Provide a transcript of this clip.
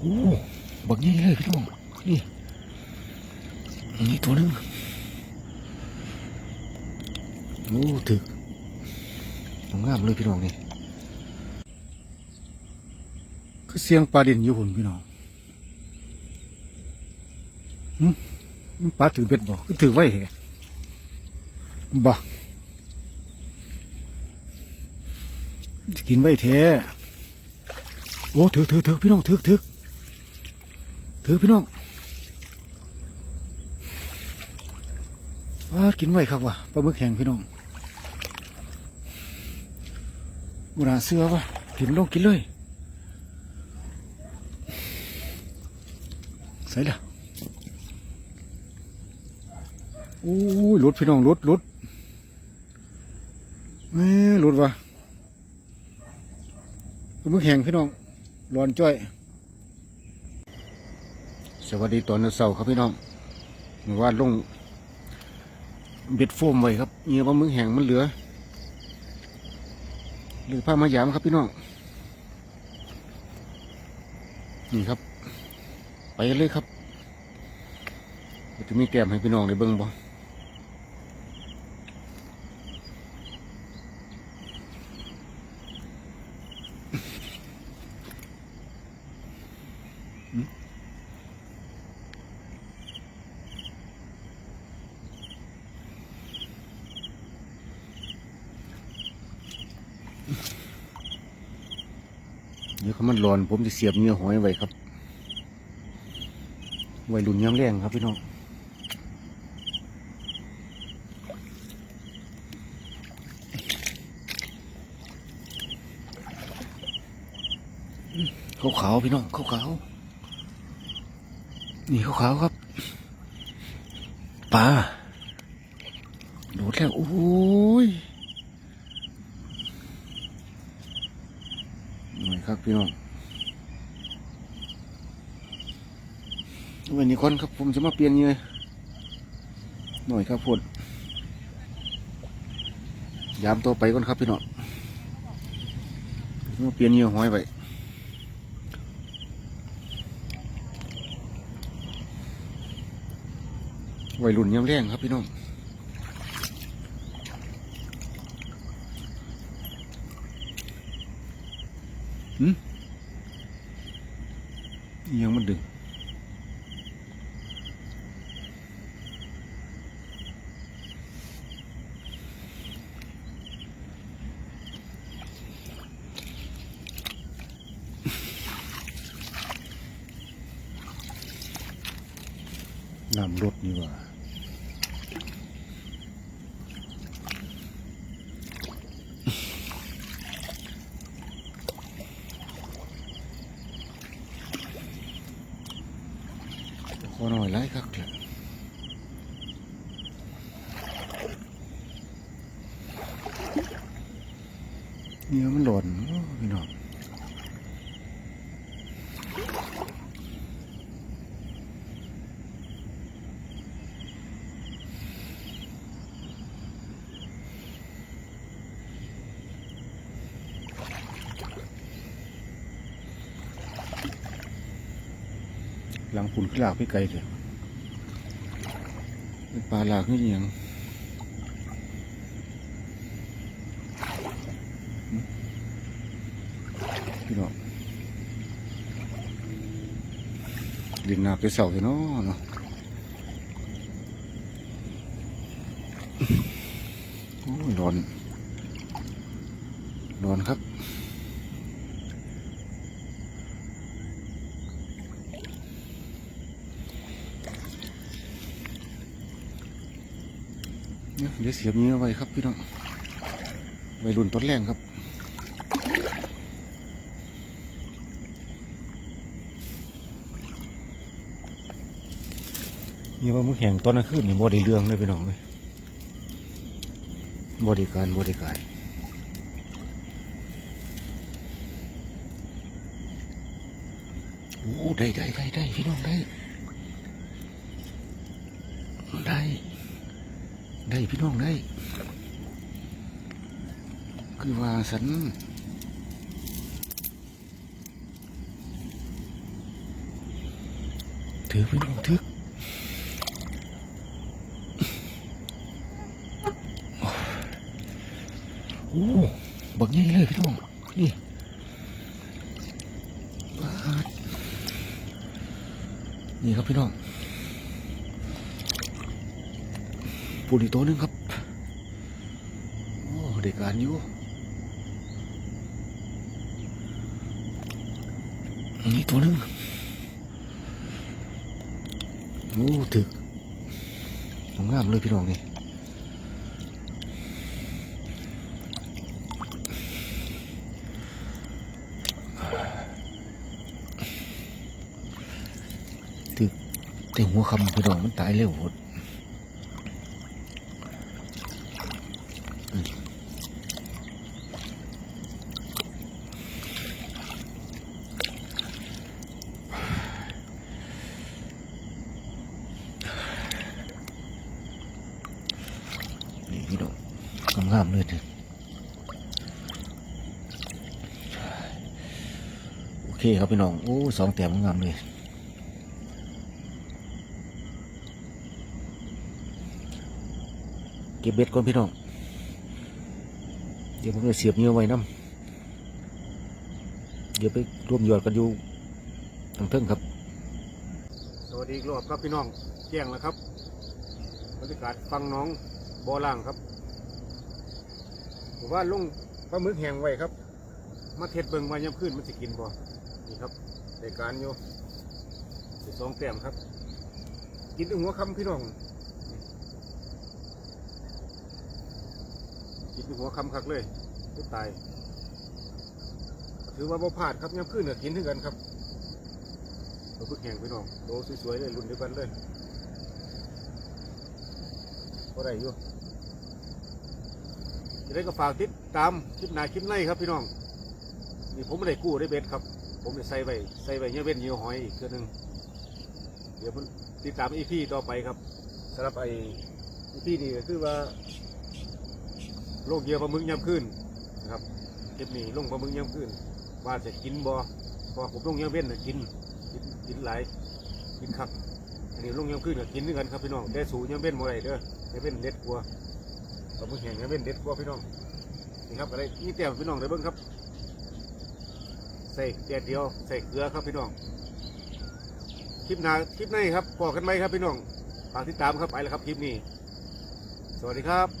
โอ้บักยี่เลยพี่น้องนี่นี่ตัวนึงโอ้ถึกงามเลยพี่น้องนี่คือเสียงปลาดินอยู่หุ่นพี่น้องหึมันปลาถือเบ็ดบ่คือถือไว้เหรอบ่จะกินไว้แท้โอ้ถือถือถือพี่น้องถือถือ ถือพี่น้องว้ากินไหวครับว่ะปลาหมึกแห้งพี่น้องอุราเสือวะถิ่มลงกินเลยใส่ละโอ้ยหลุดพี่น้องหลุดลดเอ้ยหลุดวะปลาหมึกแห้งพี่น้องร้อนจ้อย สวัสดีตอนเช้าครับพี่น้องเมื่าลงเบ็ดโฟมไว้ครับเงี้ยบว่ามึงแห้งมันเหลือหรือผ้ามายามครับพี่น้องนี่ครับ ไปกันเลยครับจะมีแก้มให้พี่น้องได้เบิ่งบ่ เดี๋ยวเขามันร้อนผมจะเสียบเนื้อหอยไว้ครับไว้รุ่นย้ำแรงครับพี่น้องขาวขาวพี่น้องขาวขาวนี่ขาวขาวครับปลาโดดแล้วโอ้ยหน่อย ครับพี่น้องวันนี้คนครับผมจะมาเปลี่ยนเงื่อหน่อยครับพดยามตัวไปก่อนครับพี่น้องมาเปลี่ยนเงื่อหอยไปวัยรุ่นยำแรงครับพี่น้อง หืมอิห ยังมันดึงน้ำรถนี่ว่า ขอหน่อยไล่ครับเถอะเนื้อมันหล่นพี่น้อง หลังปุ่นขึ้นลากไปไกลเลยเป็นปลาหลากนี่ยังพี่น้องดินนาไปเสาเลยเนาะเนาะโอ้ยร้อนร้อนครับ เนี่ยเดี๋ยวเสียบนี้เอาไว้ครับพี่น้องไว้รุ่นต้นแรงครับนี่ว่ามึงแข่งตอนนั้นขึ้นนี่บอดีเรื่องเลยพี่น้องเลยบริการบริการโอ้ได้ได้ได้ได้พี่น้องได้ได้ ได้พี่น้องได้ คือว่าสันถือพี่น้องถือโอ้บักใหญ่เลยพี่น้อง นี่นี่ครับพี่น้อง ปูดีกตัวหนึงครับ โอ้เด็กการอยู่นี่ตัวหนึงโอ้ถึกงามเลยพี่น้องนี่ถึกแต่หัวคำพี่น้องมันตายเร็วหมด นี่พี่น้องงามเลยโอเคครับพี่น้องโอ้สองแต้มงามเลยเก็บเบ็ดก่อนพี่น้อง เดี๋ยวผมจะเสียบเหยื่อไว้น้ำเดี๋ยวไปร่วมหยอดกันอยู่ทางเทิงครับ สวัสดีรอบครับพี่น้องแจ้งแล้วครับบรรยากาศฟังน้องบอล่างครับ ผมว่าลุงปลาหมึกแห้งไว้ครับ มาเทศเบิงมายามขึ้นมันสิกินบ่นี่ครับในการอยู่สิสองแต้มครับ กินถึงหัวคำพี่น้องกินถึงหัวคำคักเลยทุกตาย ถือว่าบ่พลาดครับยามขึ้นเนี่ยกินถึงกันครับปลาหมึกแห้งพี่น้องโตสวยๆเลยรุ่นเดียวกันเลยก็ได้อยู่ จะได้ก็ฝากติดตามคลิปหน้าคลิปในครับพี่น้องนี่ผมไม่ได้กู้ได้เบ็ดครับ ผมได้ใส่ไว้ใส่ไว้เงี้ยเว้นเงี้ยหอยอีกเทื่อหนึ่งเดี๋ยวมันติดตามอีพีต่อไปครับสำหรับไออีพีนี่ก็คือว่าโลกเหยื่อปลาหมึกยำขึ้นนะครับคลิปนี้ลงปลาหมึกยำขึ้นว่าจะกินบ่เพอผมลงเงี้ยเว้นน่ะกินกินกินหลายกินคักอันนี้ลงเงี้ยขึ้นก็กินด้วยกันครับพี่น้องได้สูเงี้ยเว้นบ่ได้เด้อเงี้ยเว้นเด็ดกว่าปลาหมึกแห้งเนี่ยเป็นเด็ดกว่าพี่น้องนี่ครับอะไรนี่เตี้ยพี่น้องเลยเบิ้งครับ ใส่เดียวเดียวใส่เกลือครับพี่น้องคลิปหน้าคลิปในครับบอกกันไหมครับพี่น้องฝากติดตามครับไปแล้วครับคลิปนี้ สวัสดีครับ